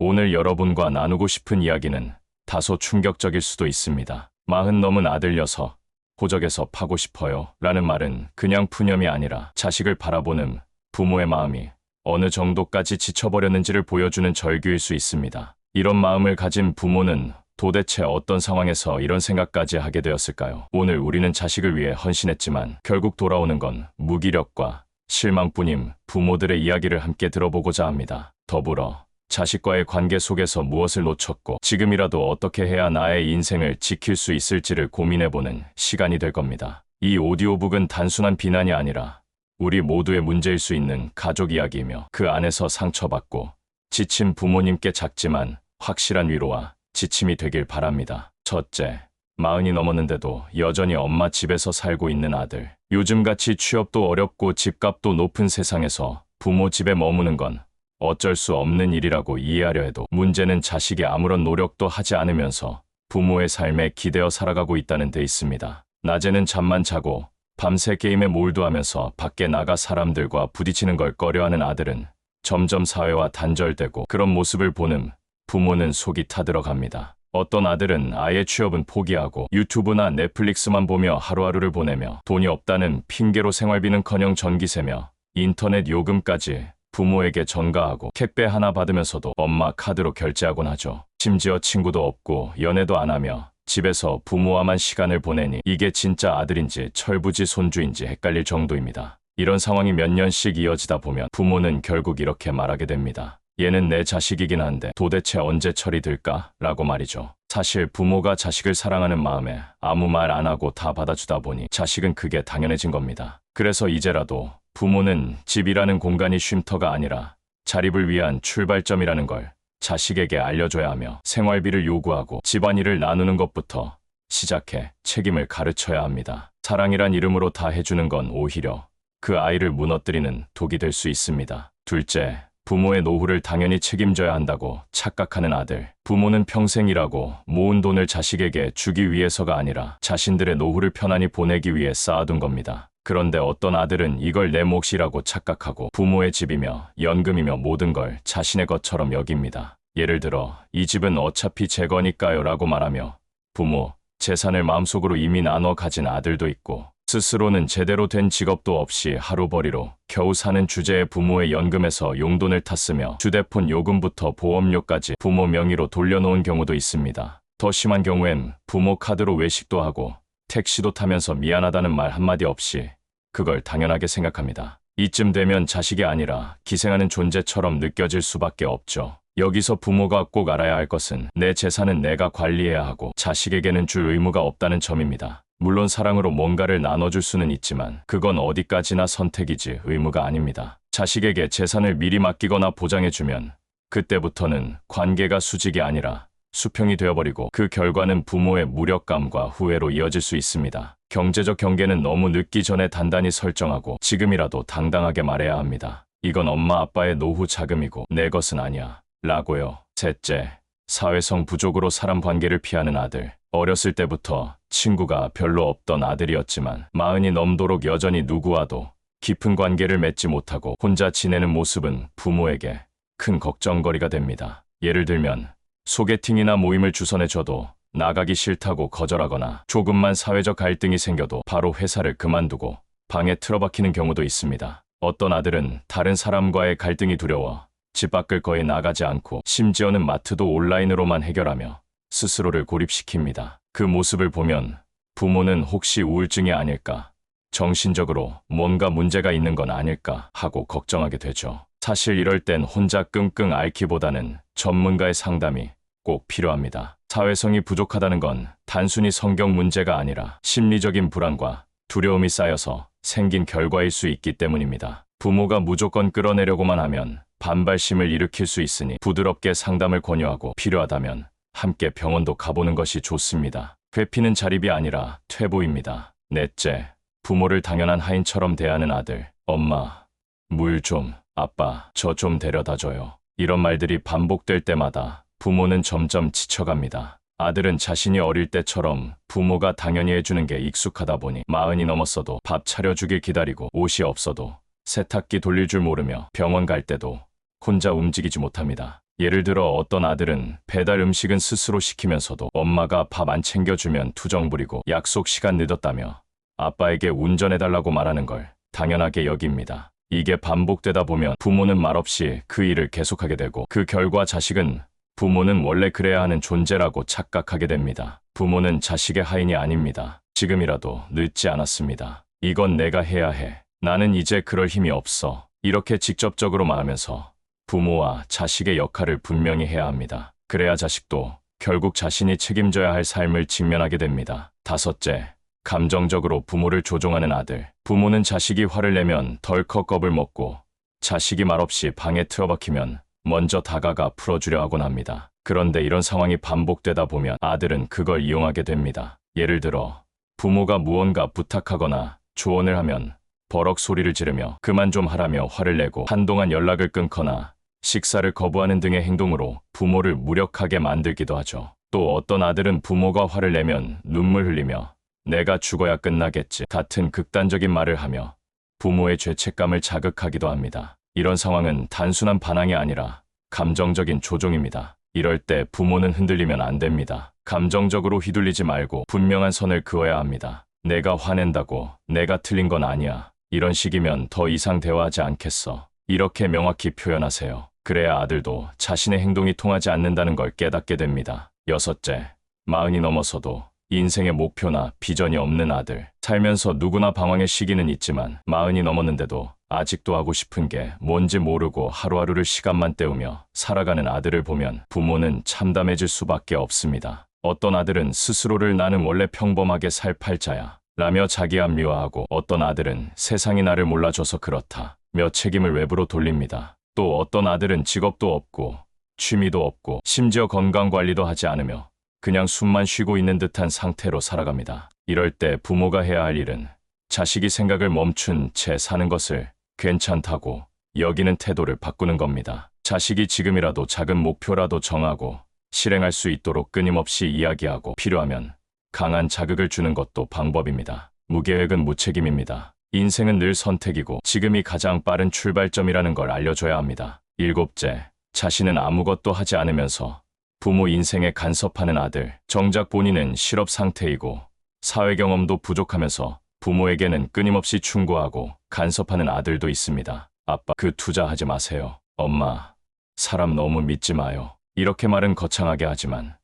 오늘 여러분과 나누고 싶은 이야기는 다소 충격적일 수도 있습니다. 마흔 넘은 아들 녀석, 호적에서 파고 싶어요. 라는 말은 그냥 푸념이 아니라 자식을 바라보는 부모의 마음이 어느 정도까지 지쳐버렸는지를 보여주는 절규일 수 있습니다. 이런 마음을 가진 부모는 도대체 어떤 상황에서 이런 생각까지 하게 되었을까요? 오늘 우리는 자식을 위해 헌신했지만 결국 돌아오는 건 무기력과 실망뿐임 부모들의 이야기를 함께 들어보고자 합니다. 더불어 자식과의 관계 속에서 무엇을 놓쳤고 지금이라도 어떻게 해야 나의 인생을 지킬 수 있을지를 고민해보는 시간이 될 겁니다. 이 오디오북은 단순한 비난이 아니라 우리 모두의 문제일 수 있는 가족 이야기이며 그 안에서 상처받고 지친 부모님께 작지만 확실한 위로와 지침이 되길 바랍니다. 첫째, 마흔이 넘었는데도 여전히 엄마 집에서 살고 있는 아들. 요즘같이 취업도 어렵고 집값도 높은 세상에서 부모 집에 머무는 건 어쩔 수 없는 일이라고 이해하려 해도 문제는 자식이 아무런 노력도 하지 않으면서 부모의 삶에 기대어 살아가고 있다는 데 있습니다. 낮에는 잠만 자고 밤새 게임에 몰두하면서 밖에 나가 사람들과 부딪히는 걸 꺼려하는 아들은 점점 사회와 단절되고 그런 모습을 보는 부모는 속이 타들어갑니다. 어떤 아들은 아예 취업은 포기하고 유튜브나 넷플릭스만 보며 하루하루를 보내며 돈이 없다는 핑계로 생활비는커녕 전기세며 인터넷 요금까지 부모에게 전가하고 택배 하나 받으면서도 엄마 카드로 결제하곤 하죠. 심지어 친구도 없고 연애도 안 하며 집에서 부모와만 시간을 보내니 이게 진짜 아들인지 철부지 손주인지 헷갈릴 정도입니다. 이런 상황이 몇 년씩 이어지다 보면 부모는 결국 이렇게 말하게 됩니다. 얘는 내 자식이긴 한데 도대체 언제 철이 들까? 라고 말이죠. 사실 부모가 자식을 사랑하는 마음에 아무 말 안 하고 다 받아주다 보니 자식은 그게 당연해진 겁니다. 그래서 이제라도 부모는 집이라는 공간이 쉼터가 아니라 자립을 위한 출발점이라는 걸 자식에게 알려줘야 하며 생활비를 요구하고 집안일을 나누는 것부터 시작해 책임을 가르쳐야 합니다. 사랑이란 이름으로 다 해주는 건 오히려 그 아이를 무너뜨리는 독이 될 수 있습니다. 둘째, 부모의 노후를 당연히 책임져야 한다고 착각하는 아들. 부모는 평생 일하고 모은 돈을 자식에게 주기 위해서가 아니라 자신들의 노후를 편안히 보내기 위해 쌓아둔 겁니다. 그런데 어떤 아들은 이걸 내 몫이라고 착각하고 부모의 집이며 연금이며 모든 걸 자신의 것처럼 여깁니다. 예를 들어 이 집은 어차피 제 거니까요 라고 말하며 부모, 재산을 마음속으로 이미 나눠 가진 아들도 있고 스스로는 제대로 된 직업도 없이 하루벌이로 겨우 사는 주제의 부모의 연금에서 용돈을 탔으며 휴대폰 요금부터 보험료까지 부모 명의로 돌려놓은 경우도 있습니다. 더 심한 경우엔 부모 카드로 외식도 하고 택시도 타면서 미안하다는 말 한마디 없이 그걸 당연하게 생각합니다. 이쯤 되면 자식이 아니라 기생하는 존재처럼 느껴질 수밖에 없죠. 여기서 부모가 꼭 알아야 할 것은 내 재산은 내가 관리해야 하고 자식에게는 줄 의무가 없다는 점입니다. 물론 사랑으로 뭔가를 나눠줄 수는 있지만 그건 어디까지나 선택이지 의무가 아닙니다. 자식에게 재산을 미리 맡기거나 보장해주면 그때부터는 관계가 수직이 아니라 수평이 되어버리고 그 결과는 부모의 무력감과 후회로 이어질 수 있습니다. 경제적 경계는 너무 늦기 전에 단단히 설정하고 지금이라도 당당하게 말해야 합니다. 이건 엄마 아빠의 노후 자금이고 내 것은 아니야. 라고요. 셋째, 사회성 부족으로 사람 관계를 피하는 아들. 어렸을 때부터 친구가 별로 없던 아들이었지만 마흔이 넘도록 여전히 누구와도 깊은 관계를 맺지 못하고 혼자 지내는 모습은 부모에게 큰 걱정거리가 됩니다. 예를 들면 소개팅이나 모임을 주선해줘도 나가기 싫다고 거절하거나 조금만 사회적 갈등이 생겨도 바로 회사를 그만두고 방에 틀어박히는 경우도 있습니다. 어떤 아들은 다른 사람과의 갈등이 두려워 집 밖을 거의 나가지 않고 심지어는 마트도 온라인으로만 해결하며 스스로를 고립시킵니다. 그 모습을 보면 부모는 혹시 우울증이 아닐까, 정신적으로 뭔가 문제가 있는 건 아닐까 하고 걱정하게 되죠. 사실 이럴 땐 혼자 끙끙 앓기보다는 전문가의 상담이 꼭 필요합니다. 사회성이 부족하다는 건 단순히 성경 문제가 아니라 심리적인 불안과 두려움이 쌓여서 생긴 결과일 수 있기 때문입니다. 부모가 무조건 끌어내려고만 하면 반발심을 일으킬 수 있으니 부드럽게 상담을 권유하고 필요하다면 함께 병원도 가보는 것이 좋습니다. 회피는 자립이 아니라 퇴보입니다. 넷째, 부모를 당연한 하인처럼 대하는 아들. 엄마, 물 좀, 아빠, 저 좀 데려다 줘요. 이런 말들이 반복될 때마다 부모는 점점 지쳐갑니다. 아들은 자신이 어릴 때처럼 부모가 당연히 해주는 게 익숙하다 보니 마흔이 넘었어도 밥 차려주길 기다리고 옷이 없어도 세탁기 돌릴 줄 모르며 병원 갈 때도 혼자 움직이지 못합니다. 예를 들어 어떤 아들은 배달 음식은 스스로 시키면서도 엄마가 밥 안 챙겨주면 투정 부리고 약속 시간 늦었다며 아빠에게 운전해달라고 말하는 걸 당연하게 여깁니다. 이게 반복되다 보면 부모는 말없이 그 일을 계속하게 되고 그 결과 자식은 부모는 원래 그래야 하는 존재라고 착각하게 됩니다. 부모는 자식의 하인이 아닙니다. 지금이라도 늦지 않았습니다. 이건 내가 해야 해. 나는 이제 그럴 힘이 없어. 이렇게 직접적으로 말하면서 부모와 자식의 역할을 분명히 해야 합니다. 그래야 자식도 결국 자신이 책임져야 할 삶을 직면하게 됩니다. 다섯째, 감정적으로 부모를 조종하는 아들. 부모는 자식이 화를 내면 덜컥 겁을 먹고 자식이 말없이 방에 틀어박히면 먼저 다가가 풀어주려 하곤 합니다. 그런데 이런 상황이 반복되다 보면 아들은 그걸 이용하게 됩니다. 예를 들어 부모가 무언가 부탁하거나 조언을 하면 버럭 소리를 지르며 그만 좀 하라며 화를 내고 한동안 연락을 끊거나 식사를 거부하는 등의 행동으로 부모를 무력하게 만들기도 하죠. 또 어떤 아들은 부모가 화를 내면 눈물 흘리며 내가 죽어야 끝나겠지 같은 극단적인 말을 하며 부모의 죄책감을 자극하기도 합니다. 이런 상황은 단순한 반항이 아니라 감정적인 조종입니다. 이럴 때 부모는 흔들리면 안 됩니다. 감정적으로 휘둘리지 말고 분명한 선을 그어야 합니다. 내가 화낸다고 내가 틀린 건 아니야. 이런 식이면 더 이상 대화하지 않겠어. 이렇게 명확히 표현하세요. 그래야 아들도 자신의 행동이 통하지 않는다는 걸 깨닫게 됩니다. 여섯째, 마흔이 넘어서도 인생의 목표나 비전이 없는 아들. 살면서 누구나 방황의 시기는 있지만 마흔이 넘었는데도 아직도 하고 싶은 게 뭔지 모르고 하루하루를 시간만 때우며 살아가는 아들을 보면 부모는 참담해질 수밖에 없습니다. 어떤 아들은 스스로를 나는 원래 평범하게 살 팔자야. 라며 자기 합리화하고 어떤 아들은 세상이 나를 몰라줘서 그렇다. 며 책임을 외부로 돌립니다. 또 어떤 아들은 직업도 없고 취미도 없고 심지어 건강 관리도 하지 않으며 그냥 숨만 쉬고 있는 듯한 상태로 살아갑니다. 이럴 때 부모가 해야 할 일은 자식이 생각을 멈춘 채 사는 것을 괜찮다고 여기는 태도를 바꾸는 겁니다. 자식이 지금이라도 작은 목표라도 정하고 실행할 수 있도록 끊임없이 이야기하고 필요하면 강한 자극을 주는 것도 방법입니다. 무계획은 무책임입니다. 인생은 늘 선택이고 지금이 가장 빠른 출발점이라는 걸 알려줘야 합니다. 일곱째, 자신은 아무것도 하지 않으면서 부모 인생에 간섭하는 아들. 정작 본인은 실업 상태이고 사회 경험도 부족하면서 부모에게는 끊임없이 충고하고 간섭하는 아들도 있습니다. 아빠, 그 투자하지 마세요. 엄마, 사람 너무 믿지 마요. 이렇게 말은 거창하게 하지만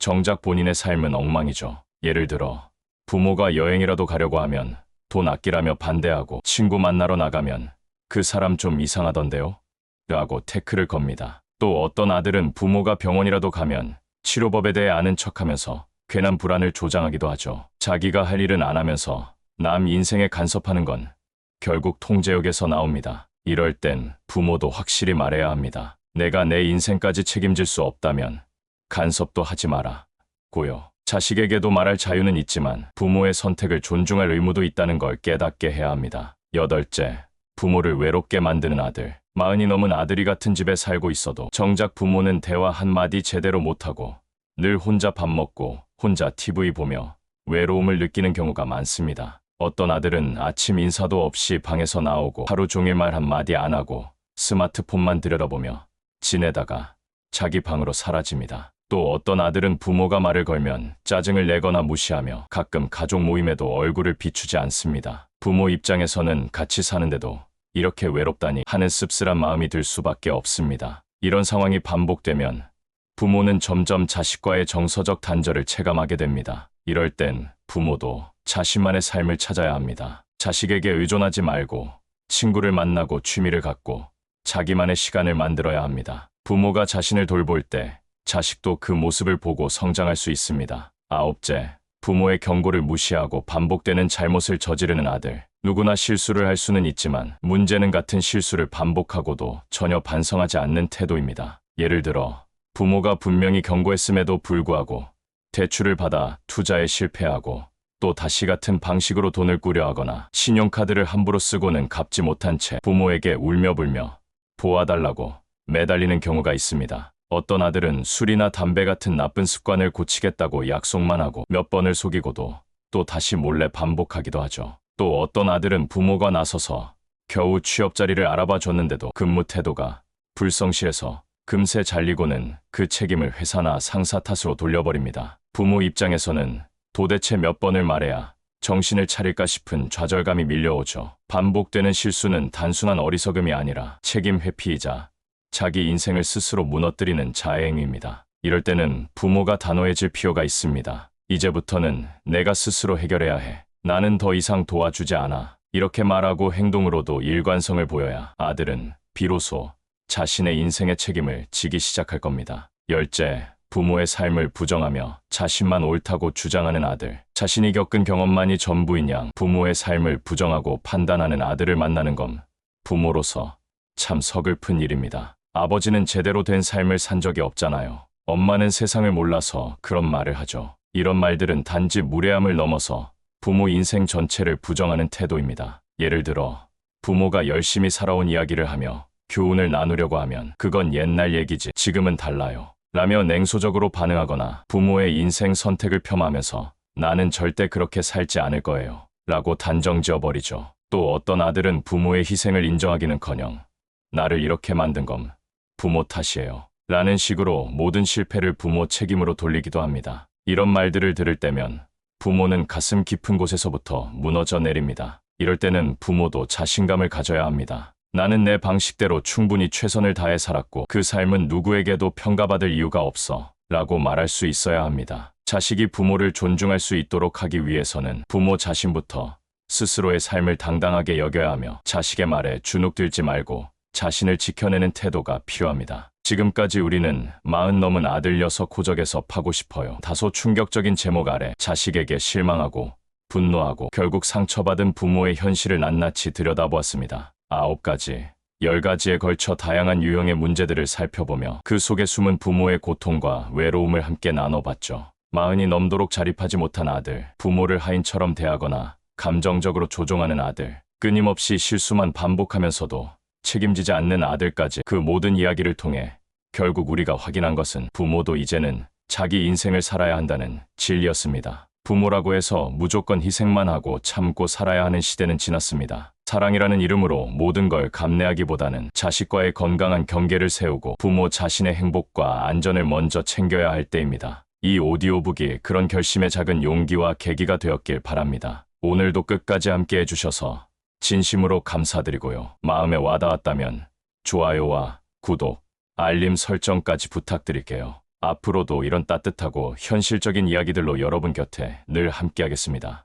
정작 본인의 삶은 엉망이죠. 예를 들어 부모가 여행이라도 가려고 하면 돈 아끼라며 반대하고 친구 만나러 나가면 그 사람 좀 이상하던데요? 라고 태클을 겁니다. 또 어떤 아들은 부모가 병원이라도 가면 치료법에 대해 아는 척하면서 괜한 불안을 조장하기도 하죠. 자기가 할 일은 안 하면서 남 인생에 간섭하는 건 결국 통제욕에서 나옵니다. 이럴 땐 부모도 확실히 말해야 합니다. 내가 내 인생까지 책임질 수 없다면 간섭도 하지 마라. 고요. 자식에게도 말할 자유는 있지만 부모의 선택을 존중할 의무도 있다는 걸 깨닫게 해야 합니다. 여덟째, 부모를 외롭게 만드는 아들. 마흔이 넘은 아들이 같은 집에 살고 있어도 정작 부모는 대화 한마디 제대로 못하고 늘 혼자 밥 먹고 혼자 TV 보며 외로움을 느끼는 경우가 많습니다. 어떤 아들은 아침 인사도 없이 방에서 나오고 하루 종일 말 한마디 안 하고 스마트폰만 들여다보며 지내다가 자기 방으로 사라집니다. 또 어떤 아들은 부모가 말을 걸면 짜증을 내거나 무시하며 가끔 가족 모임에도 얼굴을 비추지 않습니다. 부모 입장에서는 같이 사는데도 이렇게 외롭다니 하는 씁쓸한 마음이 들 수밖에 없습니다. 이런 상황이 반복되면 부모는 점점 자식과의 정서적 단절을 체감하게 됩니다. 이럴 땐 부모도 자신만의 삶을 찾아야 합니다. 자식에게 의존하지 말고 친구를 만나고 취미를 갖고 자기만의 시간을 만들어야 합니다. 부모가 자신을 돌볼 때 자식도 그 모습을 보고 성장할 수 있습니다. 아홉째, 부모의 경고를 무시하고 반복되는 잘못을 저지르는 아들. 누구나 실수를 할 수는 있지만 문제는 같은 실수를 반복하고도 전혀 반성하지 않는 태도입니다. 예를 들어 부모가 분명히 경고했음에도 불구하고 대출을 받아 투자에 실패하고 또 다시 같은 방식으로 돈을 꾸려 하거나 신용카드를 함부로 쓰고는 갚지 못한 채 부모에게 울며불며 보아달라고 매달리는 경우가 있습니다. 어떤 아들은 술이나 담배 같은 나쁜 습관을 고치겠다고 약속만 하고 몇 번을 속이고도 또 다시 몰래 반복하기도 하죠. 또 어떤 아들은 부모가 나서서 겨우 취업 자리를 알아봐 줬는데도 근무 태도가 불성실해서 금세 잘리고는 그 책임을 회사나 상사 탓으로 돌려버립니다. 부모 입장에서는 도대체 몇 번을 말해야 정신을 차릴까 싶은 좌절감이 밀려오죠. 반복되는 실수는 단순한 어리석음이 아니라 책임 회피이자 자기 인생을 스스로 무너뜨리는 자해행위입니다. 이럴 때는 부모가 단호해질 필요가 있습니다. 이제부터는 내가 스스로 해결해야 해. 나는 더 이상 도와주지 않아. 이렇게 말하고 행동으로도 일관성을 보여야 아들은 비로소 자신의 인생의 책임을 지기 시작할 겁니다. 열째, 부모의 삶을 부정하며 자신만 옳다고 주장하는 아들. 자신이 겪은 경험만이 전부인 양 부모의 삶을 부정하고 판단하는 아들을 만나는 건 부모로서 참 서글픈 일입니다. 아버지는 제대로 된 삶을 산 적이 없잖아요. 엄마는 세상을 몰라서 그런 말을 하죠. 이런 말들은 단지 무례함을 넘어서 부모 인생 전체를 부정하는 태도입니다. 예를 들어, 부모가 열심히 살아온 이야기를 하며 교훈을 나누려고 하면 그건 옛날 얘기지 지금은 달라요. 라며 냉소적으로 반응하거나 부모의 인생 선택을 폄하하면서 나는 절대 그렇게 살지 않을 거예요. 라고 단정 지어버리죠. 또 어떤 아들은 부모의 희생을 인정하기는커녕 나를 이렇게 만든 건 부모 탓이에요. 라는 식으로 모든 실패를 부모 책임으로 돌리기도 합니다. 이런 말들을 들을 때면 부모는 가슴 깊은 곳에서부터 무너져 내립니다. 이럴 때는 부모도 자신감을 가져야 합니다. 나는 내 방식대로 충분히 최선을 다해 살았고 그 삶은 누구에게도 평가받을 이유가 없어 라고 말할 수 있어야 합니다. 자식이 부모를 존중할 수 있도록 하기 위해서는 부모 자신부터 스스로의 삶을 당당하게 여겨야 하며 자식의 말에 주눅들지 말고 자신을 지켜내는 태도가 필요합니다. 지금까지 우리는 마흔 넘은 아들 녀석 고적에서 파고 싶어요. 다소 충격적인 제목 아래 자식에게 실망하고 분노하고 결국 상처받은 부모의 현실을 낱낱이 들여다보았습니다. 아홉 가지, 열 가지에 걸쳐 다양한 유형의 문제들을 살펴보며 그 속에 숨은 부모의 고통과 외로움을 함께 나눠봤죠. 마흔이 넘도록 자립하지 못한 아들, 부모를 하인처럼 대하거나 감정적으로 조종하는 아들, 끊임없이 실수만 반복하면서도 책임지지 않는 아들까지 그 모든 이야기를 통해 결국 우리가 확인한 것은 부모도 이제는 자기 인생을 살아야 한다는 진리였습니다. 부모라고 해서 무조건 희생만 하고 참고 살아야 하는 시대는 지났습니다. 사랑이라는 이름으로 모든 걸 감내하기보다는 자식과의 건강한 경계를 세우고 부모 자신의 행복과 안전을 먼저 챙겨야 할 때입니다. 이 오디오북이 그런 결심의 작은 용기와 계기가 되었길 바랍니다. 오늘도 끝까지 함께 해주셔서 진심으로 감사드리고요. 마음에 와닿았다면 좋아요와 구독, 알림 설정까지 부탁드릴게요. 앞으로도 이런 따뜻하고 현실적인 이야기들로 여러분 곁에 늘 함께하겠습니다.